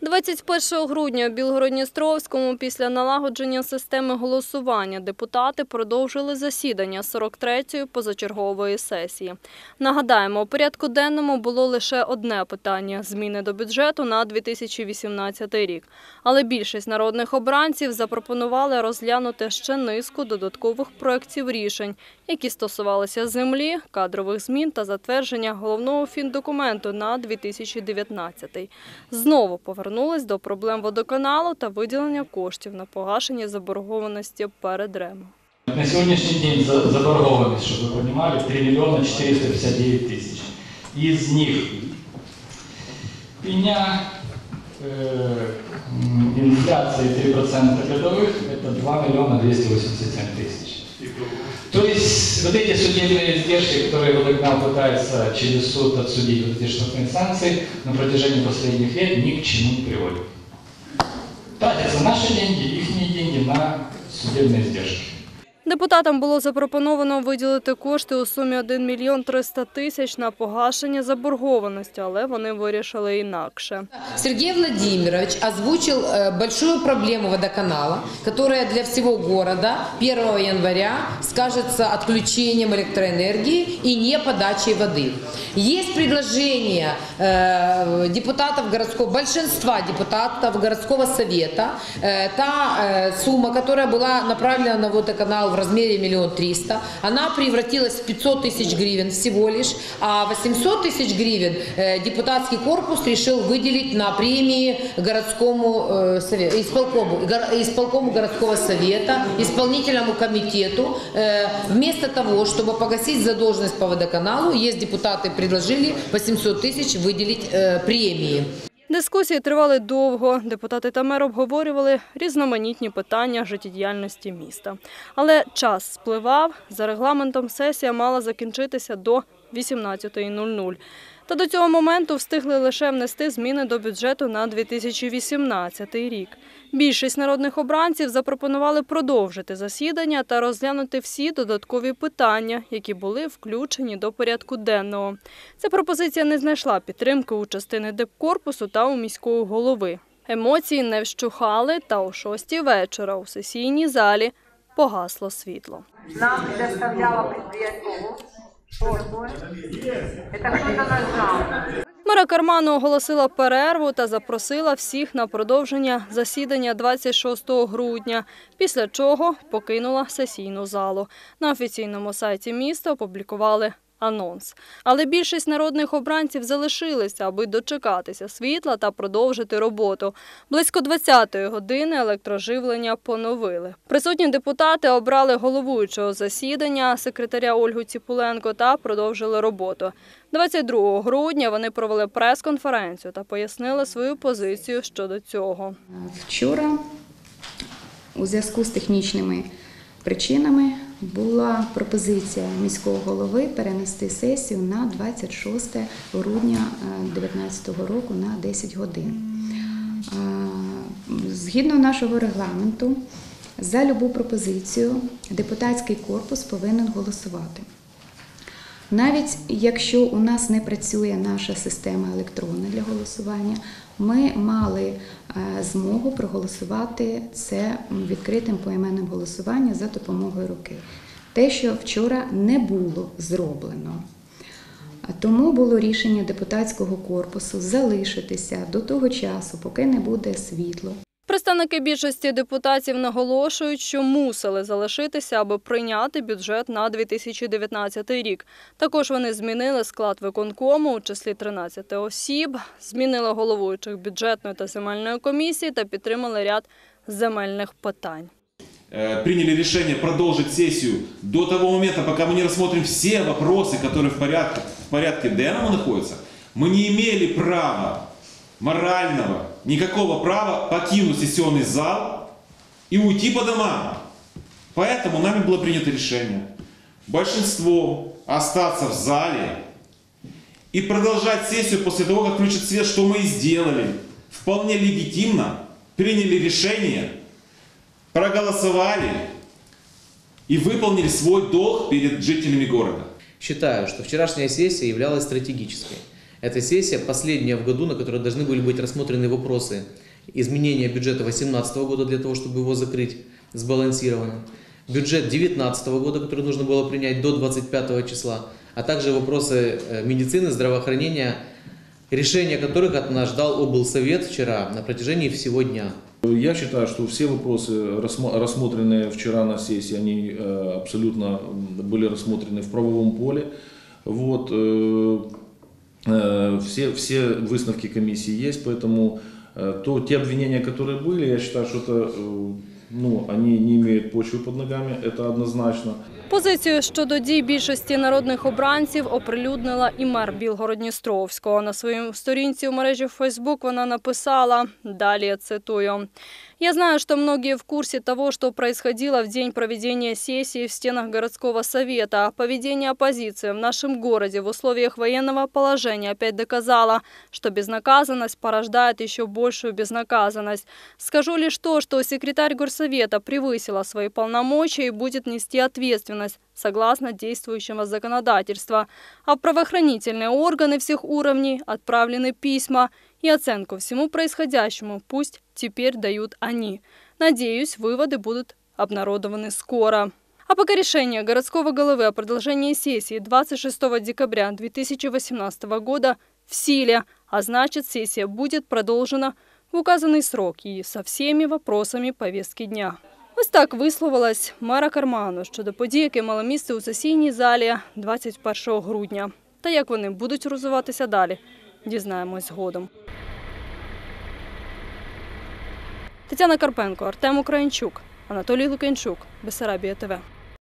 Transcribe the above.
21 грудня у Білгородністровському після налагодження системи голосування депутати продовжили засідання 43-ї позачергової сесії. Нагадаємо, у порядку денному було лише одне питання – зміни до бюджету на 2018 рік. Але більшість народних обранців запропонували розглянути ще низку додаткових проєктів рішень, які стосувалися землі, кадрових змін та затвердження головного фіндокументу на 2019. Знову повернулись до проблем водоканалу та виділення коштів на погашення заборгованості перед РЕМом. На сегодняшний день за- заборгованность, чтобы вы понимали, 3 миллиона 459 тысяч. Из них пеня э, м, инфляции 3% годовых, это 2 миллиона 287 тысяч. Вот эти судебные издержки, которые водоканал пытается через суд отсудить вот эти штрафные санкции, на протяжении последних лет ни к чему не приводят. Тратятся наши деньги, их деньги на судебные издержки. Депутатам було запропоновано виділити кошти у сумі 1 мільйон 300 тисяч на погашення заборгованості, але вони вирішили інакше. Сергей Владимирович озвучил э, большую проблему водоканала, которая для всего города 1 января скажется отключением электроэнергии и не подачей воды. Есть предложение э, депутатов городского, большинства депутатов городского совета, э, та э, сумма, которая была направлена на водоканал в размере миллион триста, она превратилась в 500 тысяч гривен всего лишь, а 800 тысяч гривен э, депутатский корпус решил выделить на премии городскому э, сове- исполкому, исполкому городского совета, исполнительному комитету. Э, вместо того, чтобы погасить задолженность по водоканалу, есть депутаты предложили 800 тысяч выделить премии. Дискусії тривали довго. Депутати та мер обговорювали різноманітні питання життєдіяльності міста. Але час спливав. За регламентом сесія мала закінчитися до 18.00. Та до цього моменту встигли лише внести зміни до бюджету на 2018 рік. Більшість народних обранців запропонували продовжити засідання та розглянути всі додаткові питання, які були включені до порядку денного. Ця пропозиція не знайшла підтримки у частини депкорпусу та у міського голови. Емоції не вщухали, та о шостій вечора у сесійній залі погасло світло. Нам предоставляло предприятие. Что? Это кто-то нажал. Мера Карману оголосила перерву та запросила всіх на продовження засідання 26 грудня, після чого покинула сесійну залу. На офіційному сайті міста опублікували анонс. Але більшість народних обранців залишилися, аби дочекатися світла та продовжити роботу. Близько 20-ї години електроживлення поновили. Присутні депутати обрали головуючого засідання, секретаря Ольгу Ціпуленко та продовжили роботу. 22 грудня вони провели прес-конференцію та пояснили свою позицію щодо цього. Вчора у зв'язку з технічними причинами була пропозиція міського голови перенести сесію на 26 грудня 2019 року на 10 годин. Е, Згідно нашого регламенту, за любу пропозицію депутатський корпус повинен голосувати. Навіть якщо у нас не працює наша система електронна для голосування, ми мали е, змогу проголосувати це відкритим поіменним голосуванням за допомогою руки. Те, що вчора не було зроблено. Тому було рішення депутатського корпусу залишитися до того часу, поки не буде світло. Представники більшості депутатів наголошують, що мусили залишитися, аби прийняти бюджет на 2019 рік. Також вони змінили склад виконкому у числі 13 осіб, змінили головуючих бюджетної та земельної комісії та підтримали ряд земельних питань. э, приняли решение продолжить сессию до того момента, пока мы не рассмотрим все вопросы, которые в порядке, в порядке денного находятся, мы не имели права, морального, никакого права покинуть сессионный зал и уйти по домам. Поэтому нами было принято решение большинством остаться в зале и продолжать сессию после того, как включат свет, что мы и сделали. Вполне легитимно приняли решение проголосовали и выполнили свой долг перед жителями города. Считаю, что вчерашняя сессия являлась стратегической. Эта сессия последняя в году, на которой должны были быть рассмотрены вопросы изменения бюджета 2018 года для того, чтобы его закрыть сбалансированно. Бюджет 2019 года, который нужно было принять до 25 числа, а также вопросы э, медицины, здравоохранения, решение которых от нас ждал облсовет вчера на протяжении всего дня. Я считаю, что все вопросы, рассмо- рассмотренные вчера на сессии, они э, абсолютно были рассмотрены в правовом поле. Вот, э, все, все выставки комиссии есть, поэтому э, то, те обвинения, которые были, я считаю, что это, э, ну, они не имеют почвы под ногами, это однозначно. Позицію щодо дій більшості народних обранців оприлюднила і мер Білгород-Дністровського. На своїй сторінці у мережі Фейсбук вона написала, далі я цитую. «Я знаю, что многие в курсе того, что происходило в день проведения сессии в стенах городского совета. Поведение оппозиции в нашем городе в условиях военного положения опять доказало, что безнаказанность порождает еще большую безнаказанность. Скажу лишь то, что секретарь горсовета превысила свои полномочия и будет нести ответственность согласно действующего законодательства. А правоохранительные органы всех уровней отправлены письма, и оценку всему происходящему пусть теперь дают они. Надеюсь, выводы будут обнародованы скоро. А пока решение городского головы о продолжении сессии 26 декабря 2018 года в силе, а значит сессия будет продолжена в указанный срок и со всеми вопросами повестки дня. Ось так висловилась мера Карману щодо подій, які мали місце у сесійній залі 21 грудня. Та як вони будуть розвиватися далі, дізнаємось згодом. Тетяна Карпенко, Артем Українчук, Анатолій Лукенчук, Бесарабія ТВ.